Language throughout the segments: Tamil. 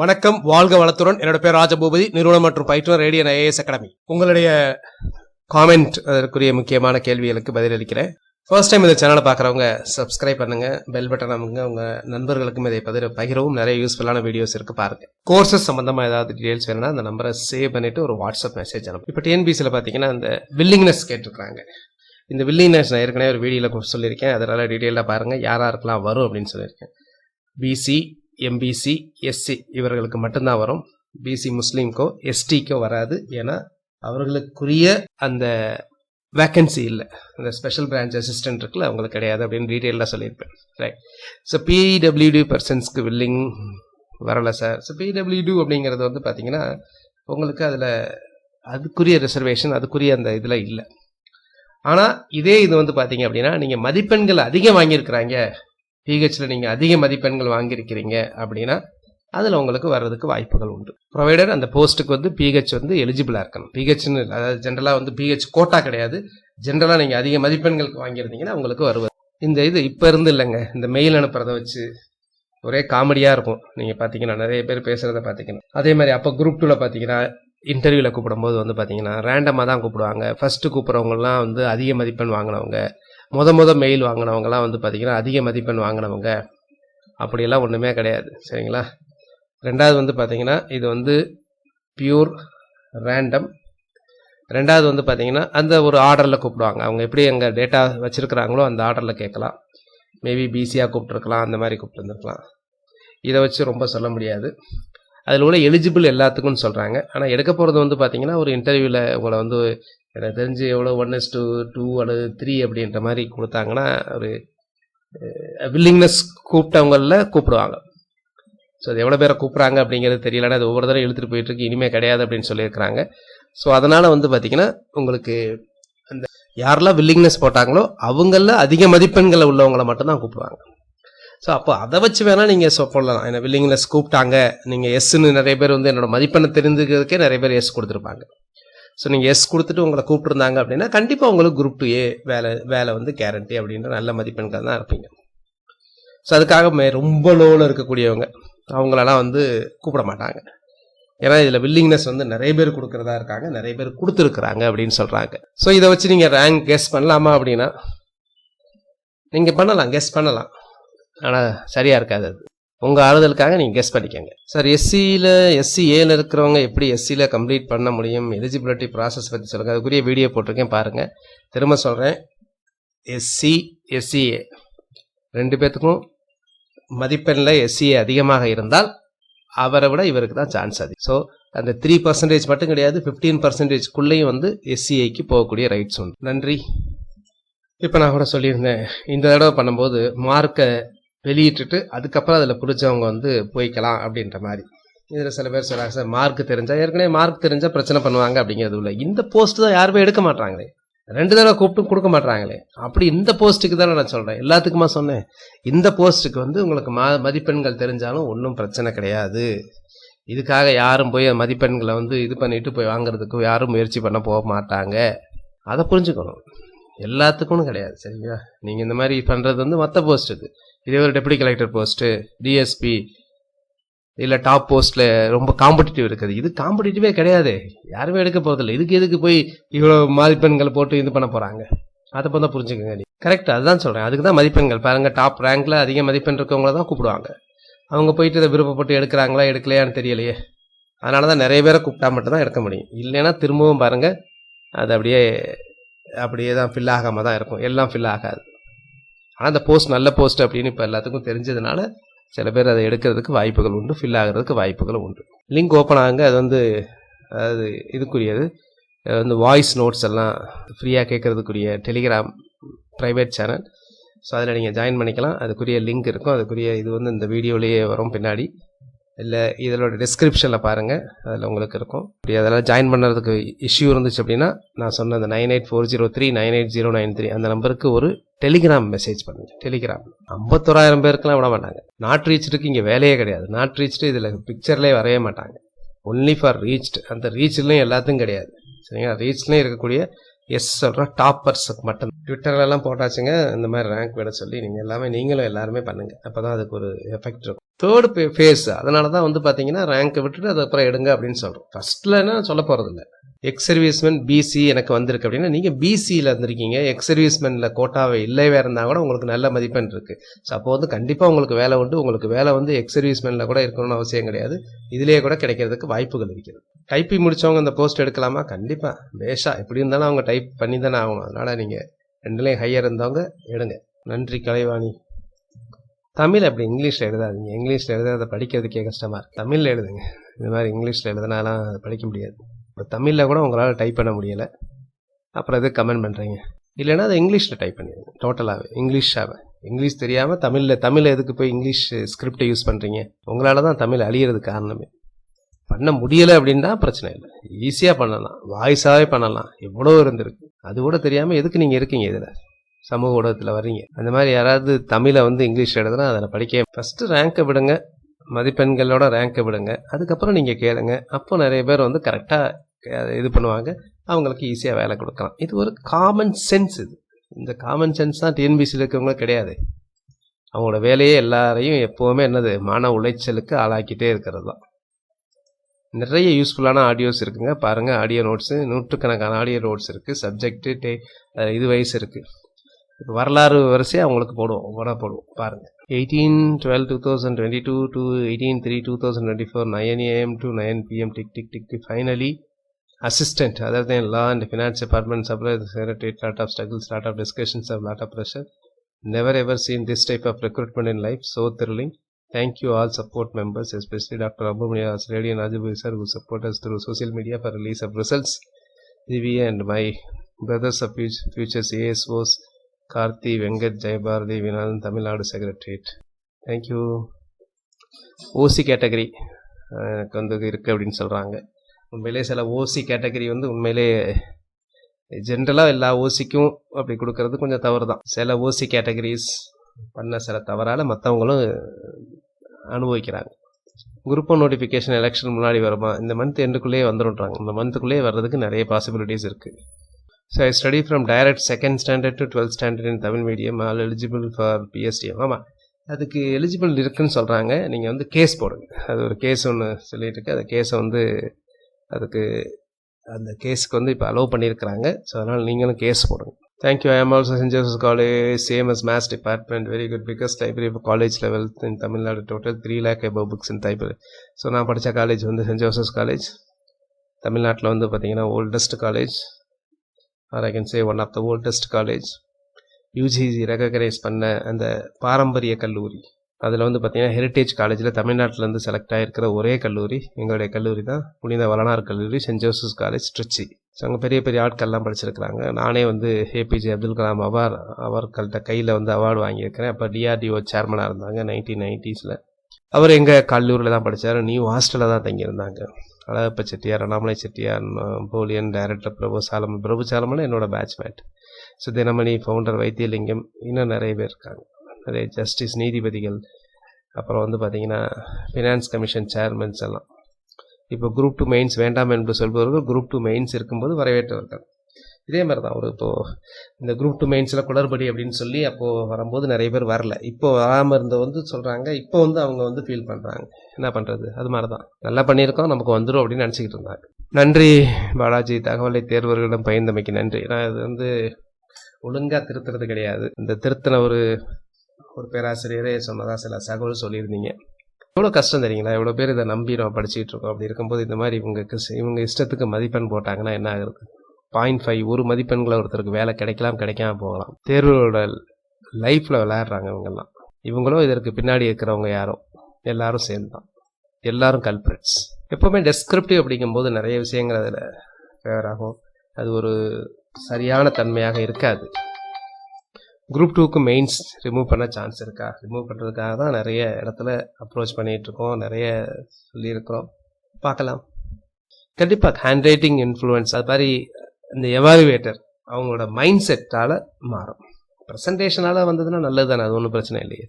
வணக்கம் வாழ்க வளத்துடன். என்னோட பேர் ராஜபூபதி நிறுவனம் மற்றும் பயிற்றுனர் ரேடியன் ஐஏஎஸ் அகாடமி உங்களுடைய காமெண்ட் அதற்குரிய முக்கியமான கேள்விகளுக்கு பதிலளிக்கிறேன் ஃபர்ஸ்ட் டைம் இந்த சேனலை பார்க்குறவங்க சப்ஸ்கிரைப் பண்ணுங்க பெல் பட்டன் அமுங்க உங்க நண்பர்களுக்கும் இதை பதிர பகிரவும். நிறைய யூஸ்ஃபுல்லான வீடியோஸ் இருக்கு பாருங்க. கோர்சஸ் சம்பந்தமா ஏதாவது டீடைல்ஸ் வேணும்னா அந்த நம்பரை சேவ் பண்ணிட்டு ஒரு வாட்ஸ்அப் மெசேஜ் அனுப்பும் இப்போ டிஎன்பிசியில் பார்த்தீங்கன்னா அந்த வில்லிங்னஸ் கேட்டிருக்காங்க இந்த வில்லிங்னஸ் நான் ஏற்கனவே ஒரு வீடியோவில் சொல்லியிருக்கேன். அதனால டீட்டெயிலாக பாருங்க யார் இருக்கலாம் வரும் அப்படின்னு சொல்லியிருக்கேன். பிசி எம்பிசி எஸ்சி இவர்களுக்கு மட்டும்தான் வரும். பிசி முஸ்லீம்க்கோ எஸ்டிக்கோ வராது ஏன்னா அவர்களுக்குரிய அந்த வேக்கன்சி இல்லை. அந்த ஸ்பெஷல் பிரான்ச் அசிஸ்டன்ட் இருக்குல்ல அவங்களுக்கு கிடையாது அப்படின்னு டீட்டெயிலாக சொல்லியிருப்பேன். ரைட் ஸோ பிடபிள்யூடி பர்சன்ஸ்க்கு வில்லிங் வரலை சார் ஸோ பிடபிள்யூடி அப்படிங்கிறது வந்து பார்த்தீங்கன்னா உங்களுக்கு அதில் அதுக்குரிய ரிசர்வேஷன் அதுக்குரிய அந்த இதில் இல்லை. ஆனால் இதே இது வந்து பார்த்தீங்க அப்படின்னா நீங்கள் மதிப்பெண்கள் அதிகம் வாங்கியிருக்கிறாங்க. பிஹெச்சில் நீங்கள் அதிக மதிப்பெண்கள் வாங்கியிருக்கிறீங்க அப்படின்னா அதில் உங்களுக்கு வர்றதுக்கு வாய்ப்புகள் உண்டு. ப்ரொவைடர் அந்த போஸ்ட்டுக்கு வந்து பிஹெச் வந்து எலிஜிபிளாக இருக்கணும். பிஹெச்னு அதாவது ஜென்ரலாக வந்து பிஹெச் கோட்டா கிடையாது. ஜென்ரலாக நீங்கள் அதிக மதிப்பெண்களுக்கு வாங்கியிருந்தீங்கன்னா உங்களுக்கு வருவது. இந்த இது இப்போ இருந்து இல்லைங்க. இந்த மெயில் அனுப்புறத வச்சு ஒரே காமெடியாக இருக்கும். நீங்கள் பார்த்தீங்கன்னா நிறைய பேர் பேசுகிறத பார்த்தீங்கன்னா அதே மாதிரி அப்போ குரூப் டூவில் பார்த்தீங்கன்னா இன்டர்வியூவில் கூப்பிடும்போது வந்து பார்த்தீங்கன்னா ரேண்டமாக தான் கூப்பிடுவாங்க. ஃபஸ்ட்டு கூப்பிட்றவங்கலாம் வந்து அதிக மதிப்பெண் வாங்கினவங்க. முத முத மெயில் வாங்கினவங்கலாம் வந்து பார்த்தீங்கன்னா அதிக மதிப்பெண் வாங்கினவங்க. அப்படியெல்லாம் ஒன்றுமே கிடையாது. சரிங்களா? ரெண்டாவது வந்து பார்த்தீங்கன்னா இது வந்து பியூர் ரேண்டம் ரெண்டாவது வந்து பார்த்தீங்கன்னா அந்த ஒரு ஆர்டரில் கூப்பிடுவாங்க. அவங்க எப்படி எங்கள் டேட்டா வச்சுருக்கிறாங்களோ அந்த ஆர்டரில் கேட்கலாம். மேபி பிசியாக கூப்பிட்ருக்கலாம் அந்த மாதிரி கூப்பிட்டுருந்துருக்கலாம் இதை வச்சு ரொம்ப சொல்ல முடியாது. அதில் உள்ள எலிஜிபிள் எல்லாத்துக்கும்னு சொல்கிறாங்க ஆனால் எடுக்க போகிறது வந்து பார்த்தீங்கன்னா ஒரு இன்டர்வியூவில் உங்களை வந்து எனக்கு தெரிஞ்சு எவ்வளோ ஒன் எஸ் டூ டூ அல்லது த்ரீ அப்படின்ற மாதிரி கொடுத்தாங்கன்னா ஒரு வில்லிங்னஸ் கூப்பிட்டவங்களில் கூப்பிடுவாங்க. ஸோ அது எவ்வளோ பேரை கூப்பிட்றாங்க அப்படிங்கிறது தெரியலன்னா அது ஒவ்வொரு தடவை இழுத்துட்டு போயிட்டு இருக்கு இனிமேல் கிடையாது அப்படின்னு சொல்லியிருக்கிறாங்க. ஸோ அதனால் வந்து பார்த்திங்கன்னா உங்களுக்கு அந்த யாரெல்லாம் வில்லிங்னஸ் போட்டாங்களோ அவங்கள அதிக மதிப்பெண்களை உள்ளவங்களை மட்டும்தான் கூப்பிடுவாங்க. ஸோ அப்போ அதை வச்சு வேணால் நீங்கள் சொ சொல்லலாம் என்ன வில்லிங்னஸ் கூப்பிட்டாங்க நீங்கள் எஸ்ன்னு நிறைய பேர் வந்து என்னோடய மதிப்பெண்ணை தெரிஞ்சுக்கிறதுக்கே நிறைய பேர் எஸ் கொடுத்துருப்பாங்க. ஸோ நீங்கள் எஸ் கொடுத்துட்டு உங்களை கூப்பிட்டுருந்தாங்க அப்படின்னா கண்டிப்பாக உங்களுக்கு குரூப் டூ ஏ வேலை வேலை வந்து கேரண்டி அப்படின்ற நல்ல மதிப்பெண்கள் தான் இருப்பீங்க. ஸோ அதுக்காக மே ரொம்ப லோவில் இருக்கக்கூடியவங்க அவங்களெல்லாம் வந்து கூப்பிட மாட்டாங்க. ஏன்னா இதில் வில்லிங்னஸ் வந்து நிறைய பேர் கொடுக்குறதா இருக்காங்க நிறைய பேர் கொடுத்துருக்குறாங்க அப்படின்னு சொல்கிறாங்க ஸோ இதை வச்சு நீங்கள் ரேங்க் கெஸ் பண்ணலாமா அப்படின்னா நீங்கள் பண்ணலாம் கெஸ் பண்ணலாம். ஆனால் சரியாக இருக்காது அது. உங்கள் ஆறுதலுக்காக நீங்கள் கெஸ் பண்ணிக்கோங்க. சார் எஸ்சியில் எஸ்சி ஏல இருக்கிறவங்க எப்படி எஸ்சியில் கம்ப்ளீட் பண்ண முடியும்? எலிஜிபிலிட்டி ப்ராசஸ் பற்றி சொல்லுங்கள் அதுக்குரிய வீடியோ போட்டிருக்கேன் பாருங்கள் திரும்ப சொல்கிறேன் எஸ்சி எஸ்சிஏ ரெண்டு பேர்த்துக்கும் மதிப்பெண்ணில் எஸ்சிஏ அதிகமாக இருந்தால் அவரை விட இவருக்கு தான் சான்ஸ் அதிகம். ஸோ அந்த த்ரீ பர்சன்டேஜ் மட்டும் கிடையாது ஃபிஃப்டீன் பர்சன்டேஜ்க்குள்ளேயும் வந்து எஸ்சிஐக்கு போகக்கூடிய ரைட்ஸ் உண்டு. நன்றி. இப்போ நான் கூட சொல்லியிருந்தேன். இந்த தடவை பண்ணும்போது மார்க்கை வெளியிட்டுட்டு அதுக்கப்புறம் அதில் பிடிச்சவங்க வந்து போய்க்கலாம் அப்படின்ற மாதிரி. இதில் சில பேர் சொல்கிறாங்க சார் மார்க் தெரிஞ்சால் ஏற்கனவே மார்க் தெரிஞ்சால் பிரச்சனை பண்ணுவாங்க அப்படிங்கிறது இல்லை இந்த போஸ்ட் தான் யாருமே எடுக்க மாட்டாங்களே ரெண்டு தடவை கூப்பிட்டு கொடுக்க மாட்டாங்களே அப்படி இந்த போஸ்ட்டுக்கு தானே நான் சொல்கிறேன் எல்லாத்துக்குமா சொன்னேன். இந்த போஸ்ட்டுக்கு வந்து உங்களுக்கு மா மதிப்பெண்கள் தெரிஞ்சாலும் ஒன்றும் பிரச்சனை கிடையாது. இதுக்காக யாரும் போய் மதிப்பெண்களை வந்து இது பண்ணிட்டு போய் வாங்குறதுக்கு யாரும் முயற்சி பண்ண போக மாட்டாங்க. அதை புரிஞ்சுக்கணும். எல்லாத்துக்கும் கிடையாது சரிங்களா? நீங்கள் இந்த மாதிரி பண்ணுறது வந்து மற்ற போஸ்ட்டுக்கு இதே ஒரு டெப்டி கலெக்டர் போஸ்ட்டு டிஎஸ்பி இல்லை டாப் போஸ்ட்டில் ரொம்ப காம்படிட்டிவ் இருக்குது. இது காம்படிட்டிவே கிடையாது. யாருமே எடுக்க போகிறதில்ல இதுக்கு எதுக்கு போய் இவ்வளோ மதிப்பெண்கள் போட்டு இது பண்ண போகிறாங்க அதை தான் புரிஞ்சுக்கோங்க நீ கரெக்ட் அதுதான் சொல்கிறேன் அதுக்கு தான் மதிப்பெண்கள். பாருங்கள் டாப் ரேங்க்கில் அதிக மதிப்பெண் இருக்கவங்கள தான் கூப்பிடுவாங்க. அவங்க போயிட்டு இதை விருப்பப்பட்டு எடுக்கிறாங்களா எடுக்கலையான்னு தெரியலையே. அதனால தான் நிறைய பேரை கூப்பிட்டா மட்டும் தான் எடுக்க முடியும். இல்லைன்னா திரும்பவும் பாருங்கள் அது அப்படியே அப்படியே தான் ஃபில் ஆகாமல் தான் இருக்கும். எல்லாம் ஃபில் ஆகாது. ஆனால் அந்த போஸ்ட் நல்ல போஸ்ட் அப்படின்னு இப்போ எல்லாத்துக்கும் தெரிஞ்சதுனால சில பேர் அதை எடுக்கிறதுக்கு வாய்ப்புகள் உண்டு ஃபில் ஆகிறதுக்கு வாய்ப்புகளும் உண்டு. லிங்க் ஓப்பன் ஆகுங்க. அது வந்து அதாவது இதுக்குரியது. வந்து வாய்ஸ் நோட்ஸ் எல்லாம் ஃப்ரீயாக கேட்கறதுக்குரிய டெலிகிராம் ப்ரைவேட் சேனல் ஸோ அதில் நீங்கள் ஜாயின் பண்ணிக்கலாம். அதுக்குரிய லிங்க் இருக்கும். அதுக்குரிய இது வந்து இந்த வீடியோலேயே வரும் பின்னாடி. இல்லை இதோட டிஸ்கிரிப்ஷனில் பாருங்கள் அதில் உங்களுக்கு இருக்கும். இப்படி அதெல்லாம் ஜாயின் பண்ணுறதுக்கு இஷ்யூ இருந்துச்சு அப்படின்னா நான் சொன்ன அந்த nine eight four zero three nine eight zero nine three அந்த நம்பருக்கு ஒரு டெலிகிராம் மெசேஜ் பண்ணுங்க. டெலிகிராம் ஐம்பத்தோராயிரம் பேருக்குலாம் விட மாட்டாங்க. நாட் ரீச்சுக்கு இங்கே வேலையே கிடையாது. நாட் ரீச்டு இதில் பிக்சர்லேயே வரைய மாட்டாங்க. ஒன்லி ஃபார் ரீச்டு அந்த ரீச்லையும் எல்லாத்துக்கும் கிடையாது. சரிங்களா? ரீச்லேயும் இருக்கக்கூடிய எஸ் சொல்கிறேன் டாப்பர்ஸுக்கு மட்டும். ட்விட்டர்லலாம் போட்டாச்சுங்க. இந்த மாதிரி ரேங்க் விட சொல்லி நீங்கள் எல்லாமே நீங்களும் எல்லாருமே பண்ணுங்க. அப்போ தான் அதுக்கு ஒரு எஃபெக்ட் இருக்கும். தேர்டு ஃபேஸ் அதனால தான் வந்து பார்த்தீங்கன்னா ரேங்க்கை விட்டுட்டு அதுக்கப்புறம் எடுங்க அப்படின்னு சொல்கிறோம் ஃபர்ஸ்ட்லன்னா சொல்ல போகிறது இல்லை எக்ஸ் சர்வீஸ்மேன் பிசி எனக்கு வந்திருக்கு அப்படின்னா நீங்கள் பிசியில் இருந்திருக்கீங்க. எக்ஸ் சர்வீஸ்மேனில் கோட்டாவை இல்லைவே இருந்தால் கூட உங்களுக்கு நல்ல மதிப்பெண் இருக்குது ஸோ அப்போ வந்து கண்டிப்பாக உங்களுக்கு வேலை உண்டு. உங்களுக்கு வேலை வந்து எக்ஸ் சர்வீஸ்மேனில் கூட இருக்கணும்னு அவசியம் கிடையாது. இதுலேயே கூட கிடைக்கிறதுக்கு வாய்ப்புகள் இருக்கிறது. டைப்பிங் முடித்தவங்க இந்த போஸ்ட் எடுக்கலாமா? கண்டிப்பாக பேஷா எப்படி இருந்தாலும் அவங்க டைப் பண்ணி தானே ஆகணும். அதனால் நீங்கள் ரெண்டுலேயும் ஹையர் இருந்தவங்க எடுங்க. நன்றி கலைவாணி. தமிழ் அப்படி இங்கிலீஷில் எழுதாதீங்க. இங்கிலீஷில் எழுதுறத படிக்கிறதுக்கே கஷ்டமாக இருக்குது தமிழில் எழுதுங்க. இந்த மாதிரி இங்கிலீஷில் எழுதுனாலாம் அதை படிக்க முடியாது. இப்போ தமிழில் கூட உங்களால் டைப் பண்ண முடியலை. அப்புறம் எதுக்கு கமெண்ட் பண்ணுறீங்க இல்லைன்னா அதை இங்கிலீஷில் டைப் பண்ணிடுங்க டோட்டலாகவே இங்கிலீஷாகவே இங்கிலீஷ் தெரியாமல் தமிழில் தமிழில் எதுக்கு போய் இங்கிலீஷ் ஸ்கிரிப்டை யூஸ் பண்ணுறீங்க உங்களால் தான் தமிழ் அழியிறது காரணமே. பண்ண முடியலை அப்படின்னா பிரச்சனை இல்லை. ஈஸியாக பண்ணலாம். வாய்ஸாகவே பண்ணலாம். எவ்வளோ இருந்திருக்கு. அது கூட தெரியாமல் எதுக்கு நீங்கள் இருக்கீங்க இதில்? சமூக ஊடகத்தில் வர்றீங்க. அந்த மாதிரி யாராவது தமிழை வந்து இங்கிலீஷ் எழுதுனா அதில் படிக்க ஃபஸ்ட்டு ரேங்கை விடுங்க. மதிப்பெண்களோட ரேங்கை விடுங்க. அதுக்கப்புறம் நீங்கள் கேளுங்க. அப்போ நிறைய பேர் வந்து கரெக்டாக இது பண்ணுவாங்க. அவங்களுக்கு ஈஸியாக வேலை கொடுக்கலாம். இது ஒரு காமன் சென்ஸ் இது. இந்த காமன் சென்ஸ் தான் டிஎன்பிசியில் இருக்கிறவங்களும் கிடையாது. அவங்களோட வேலையே எல்லாரையும் எப்போவுமே என்னது? மன உளைச்சலுக்கு ஆளாக்கிட்டே இருக்கிறது தான். நிறைய யூஸ்ஃபுல்லான ஆடியோஸ் இருக்குங்க. பாருங்கள் ஆடியோ நோட்ஸு நூற்றுக்கணக்கான ஆடியோ நோட்ஸ் இருக்குது சப்ஜெக்ட்டு டே இது வயசு இருக்குது இப்போ வரலாறு வரிசையாக அவங்களுக்கு போடுவோம். ஒவ்வொன்றா போடுவோம். பாருங்கள் eighteen twelve two thousand twenty two to eighteen three two thousand twenty four nine AM to nine PM tick tick tick finally assistant other than law and finance department supply the secretary lot of struggles lot of discussions of lot of pressure never ever seen this type of recruitment in life so thrilling thank you all support members especially dr abumani Asredi and Ajibu sir who support us through social media for release of results divi and my brothers of fut- futures asos karthi venkat jayabharati vinathan tamil nadu secretariat thank you OC category எனக்கு வந்து இது இருக்குது அப்படின்னு சொல்கிறாங்க உண்மையிலே சில ஓசி கேட்டகரி வந்து உண்மையிலே ஜென்ரலாக எல்லா ஓசிக்கும் அப்படி கொடுக்கறது கொஞ்சம் தவறு தான் சில ஓசி கேட்டகரிஸ் பண்ண சில தவறால் மற்றவங்களும் அனுபவிக்கிறாங்க. குரூப் ஒன் நோட்டிஃபிகேஷன் எலெக்ஷன் முன்னாடி வருமா? இந்த மந்த் எண்டுக்குள்ளேயே வந்துடும்ன்றாங்க இந்த மந்த்துக்குள்ளேயே வர்றதுக்கு நிறைய பாசிபிலிட்டிஸ் இருக்குது so I study from direct second standard to twelfth standard in Tamil medium all eligible for PSTM ஆமாம் அதுக்கு எலிஜிபிள் இருக்குன்னு சொல்கிறாங்க நீங்கள் வந்து கேஸ் போடுங்க. அது ஒரு கேஸ் ஒன்று சொல்லிட்டு இருக்கு. அந்த கேஸை வந்து அதுக்கு அந்த கேஸுக்கு வந்து இப்போ அலோவ் பண்ணியிருக்கிறாங்க. ஸோ அதனால் நீங்களும் கேஸ் போடுங்க. Thank you I am also saint ஜோசஸ் college same as maths department very good biggest library college level in Tamil Nadu total three lakh above books in library so நான் படித்த காலேஜ் வந்து சென்ட் ஜோசஸ் காலேஜ் தமிழ்நாட்டில் வந்து பார்த்தீங்கன்னா oldest college or I can say one of the oldest college UGC recognise பண்ண அந்த பாரம்பரிய கல்லூரி. அதில் வந்து பார்த்தீங்கன்னா ஹெரிட்டேஜ் காலேஜில் தமிழ்நாட்டிலேருந்து செலக்ட் ஆகிருக்கிற ஒரே கல்லூரி எங்களுடைய கல்லூரி தான் புனித வளனார் கல்லூரி Saint Joseph's college Trichy so அங்கே பெரிய பெரிய ஆட்கள்லாம் படிச்சிருக்கிறாங்க. நானே வந்து ஏபிஜே அப்துல் கலாம் அவார் அவர்கள்ட்ட கையில் வந்து அவார்டு வாங்கியிருக்கிறேன். அப்போ டிஆர்டிஓ சேர்மனாக இருந்தாங்க நைன்டீன் நைன்ட்டீஸில் அவர் எங்கள் கல்லூரியில் தான் படித்தார் நியூ ஹாஸ்டலில் தான் தங்கியிருந்தாங்க. Alagappa Chettiar Annamalai Chettiar போலியன் director Prabhu Solomon. Prabhu Solomon என்னோட batchmate so Dinamani founder Vaithiyalingam இன்னும் நிறைய பேர் இருக்காங்க. நிறைய ஜஸ்டிஸ் நீதிபதிகள் அப்புறம் வந்து பார்த்தீங்கன்னா ஃபினான்ஸ் கமிஷன் சேர்மன்ஸ் எல்லாம். இப்போ குரூப் டூ மெயின்ஸ் வேண்டாம் என்று சொல்பவர்கள் குரூப் டூ மெயின்ஸ் இருக்கும்போது வரவேற்றவர்கள். இதே மாதிரி தான் ஒரு இப்போது இந்த குரூப் டூ மெயின்ஸில் குளறுபடி அப்படின்னு சொல்லி அப்போது வரும்போது நிறைய பேர் வரல. இப்போ வராமல் இருந்த வந்து சொல்கிறாங்க இப்போ வந்து அவங்க வந்து ஃபீல் பண்ணுறாங்க என்ன பண்ணுறது அது மாதிரி தான் நல்லா பண்ணியிருக்கோம் நமக்கு வந்துடும் அப்படின்னு நினச்சிக்கிட்டு இருந்தாங்க. நன்றி பாலாஜி. தகவலை தேர்வர்களிடம் பகிர்ந்தமைக்கு நன்றி. நான் இது வந்து ஒழுங்காக திருத்துறது கிடையாது. இந்த திருத்தின ஒரு ஒரு பேராசிரியரே சொன்னதா சில தகவல் சொல்லியிருந்தீங்க. எவ்வளோ கஷ்டம் தெரியுங்களா? எவ்வளோ பேர் இதை நம்பி நம்ம படிச்சுட்டு இருக்கோம். அப்படி இருக்கும்போது இந்த மாதிரி இவங்க இவங்க இஷ்டத்துக்கு மதிப்பெண் போட்டாங்கன்னா என்ன ஆகுறது? பாயிண்ட் ஃபைவ் ஒரு மதிப்பெண்களை ஒருத்தருக்கு வேலை கிடைக்கலாம் கிடைக்காம போகலாம். தேர்வுகளோட லைஃப்பில் விளையாடுறாங்க இவங்கெல்லாம். இவங்களும் இதற்கு பின்னாடி இருக்கிறவங்க யாரும் எல்லாரும் சேர்ந்து தான் எல்லாரும் கல்பிரட்ஸ் எப்போவுமே டெஸ்கிரிப்டிவ் அப்படிங்கும்போது நிறைய விஷயங்கள் அதில் ஃபேவர் ஆகும். அது ஒரு சரியான தன்மையாக இருக்காது. குரூப் டூக்கு மெயின்ஸ் ரிமூவ் பண்ண சான்ஸ் இருக்கா? ரிமூவ் பண்ணுறதுக்காக தான் நிறைய இடத்துல அப்ரோச் பண்ணிகிட்டு இருக்கோம் நிறைய சொல்லியிருக்கிறோம். பார்க்கலாம். கண்டிப்பாக ஹேண்ட் ரைட்டிங் இன்ஃப்ளூயன்ஸ் அது மாதிரி இந்த எவாலுவேட்டர் அவங்களோட மைண்ட் செட்டால் மாறும். ப்ரெசன்டேஷனால் வந்ததுன்னா நல்லது தானே அது ஒன்றும் பிரச்சனை இல்லையே.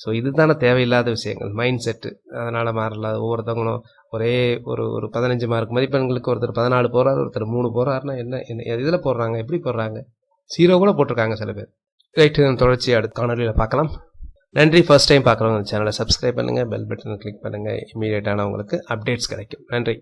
ஸோ இதுதானே தேவையில்லாத விஷயங்கள். மைண்ட் செட்டு அதனால் மாறல. ஒவ்வொருத்தவங்களும் ஒரே ஒரு ஒரு பதினஞ்சு மார்க் மதிப்பெண்களுக்கு ஒருத்தர் பதினாலு போகிறார் ஒருத்தர் மூணு போகிறாருன்னா என்ன என்ன இதில் போடுறாங்க? எப்படி போடுறாங்க? ஜீரோ கூட போட்டிருக்காங்க சில பேர். ரைட்டு தொடர்ச்சி அடுத்த காணொலியில் பார்க்கலாம். நன்றி ஃபர்ஸ்ட் டைம் பார்க்குறவங்க சேனலை சப்ஸ்கிரைப் பண்ணுங்கள் பெல் பட்டனை கிளிக் பண்ணுங்கள் இமீடியட்டான உங்களுக்கு அப்டேட்ஸ் கிடைக்கும். நன்றி.